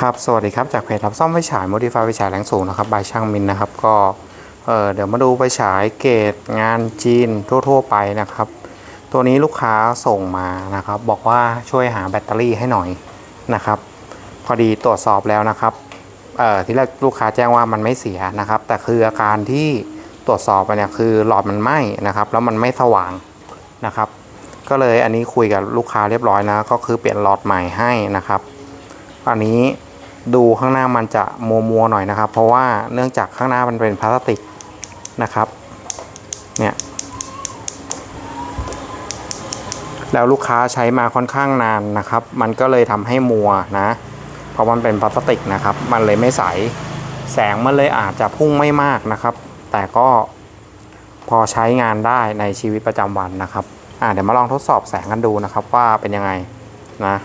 ครับ สวัสดีครับ จากเพจรับซ่อมไฟฉาย Modify ไฟฉายแรงสูงนะครับ บายช่างมินนะครับ ก็ เออเดี๋ยวมาดูไฟฉายเกรดงานจีนทั่ว ๆ ไปนะครับ ตัวนี้ลูกค้าส่งมานะครับ บอกว่าช่วยหาแบตเตอรี่ให้หน่อยนะครับ พอดีตรวจสอบแล้วนะครับ เออที่แรกลูกค้าแจ้งว่ามันไม่เสียนะครับ แต่คืออาการที่ตรวจสอบไปเนี่ยคือหลอดมันไหม้นะครับ แล้วมันไม่สว่างนะครับ ก็เลยอันนี้คุยกับลูกค้าเรียบร้อยนะ ก็คือเปลี่ยนหลอดใหม่ให้นะครับอันนี้ ดูข้างหน้ามันจะมัวมัวหน่อยนะครับ เพราะว่าเนื่องจากข้างหน้ามันเป็นพลาสติกนะครับ เนี่ย แล้วลูกค้าใช้มาค่อนข้างนานนะครับ มันก็เลยทำให้มัวนะ เพราะมันเป็นพลาสติกนะครับ มันเลยไม่ใส แสงมันเลยอาจจะพุ่งไม่มากนะครับ แต่ก็พอใช้งานได้ในชีวิตประจำวันนะครับ อ่าเดี๋ยวมาลองทดสอบแสงกันดูนะครับว่าเป็นยังไงนะ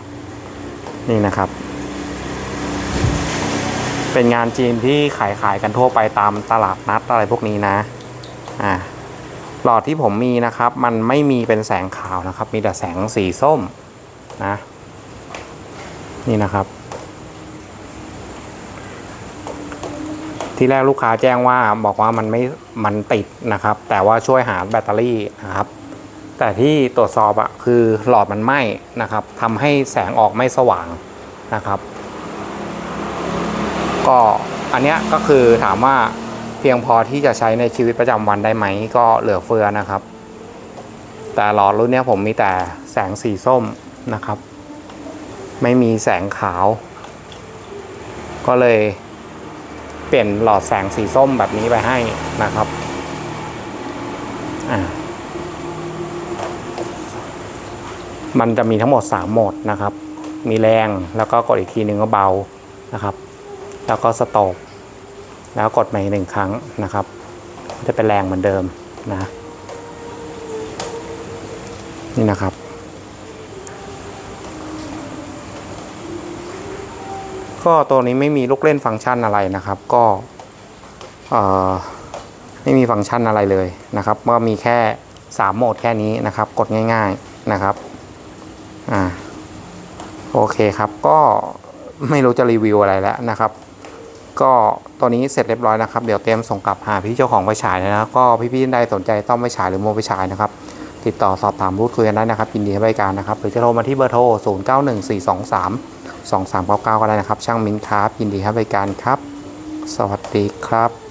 นี่นะครับ เป็นงานจีนที่ขายขายกันทั่วไปตามตลาดนัดอะไรพวกนี้นะอ่าหลอดที่ผมมีนะครับ มันไม่มีเป็นแสงขาวนะครับ มีแต่แสงสีส้มนะนี่นะครับ ที่แรกลูกค้าแจ้งว่าบอกว่ามันไม่มันติดนะครับ แต่ว่าช่วยหาแบตเตอรี่นะครับ แต่ที่ตรวจสอบอะคือหลอดมันไหม้นะครับทำให้แสงออกไม่สว่างนะครับ ก็อันเนี้ยก็คือถามว่าเพียงพอที่จะใช้ในชีวิตประจำวันได้ไหมก็เหลือเฟือนะครับ แต่หลอดรุ่นเนี้ยผมมีแต่แสงสีส้มนะครับ ไม่มีแสงขาว ก็เลยเปลี่ยนหลอดแสงสีส้มแบบนี้ไปให้นะครับอ่ามันจะมีทั้งหมด 3 โหมดนะครับ มีแรงแล้วก็กดอีกทีหนึ่งก็เบานะครับ แล้วก็สโตกแล้วกดใหม่หนึ่งครั้งนะครับ จะเป็นแรงเหมือนเดิมนะ นี่นะครับก็ตัวนี้ไม่มีลูกเล่นฟังก์ชันอะไรนะครับ ก็ไม่มีฟังก์ชันอะไรเลยนะครับก็มีแค่ 3 โหมดแค่นี้นะครับ กดง่าย ๆนะครับอ่าโอเคครับก็ไม่รู้จะรีวิวอะไรแล้วนะครับ ก็ตัวนี้เสร็จเรียบร้อยนะครับ เดี๋ยวเตรียมส่งกลับหาพี่เจ้าของไฟฉายนะก็พี่ๆใดสนใจต้องไฟฉายหรือโมไฟฉายนะครับ ติดต่อสอบถามพูดคุยกันได้นะครับยินดีให้บริการนะครับ หรือจะโทรมาที่เบอร์โทร 0 9 1 4 2 3 2 3 9 9ก็ได้นะครับ ช่างมินครับยินดีให้บริการครับ สวัสดีครับ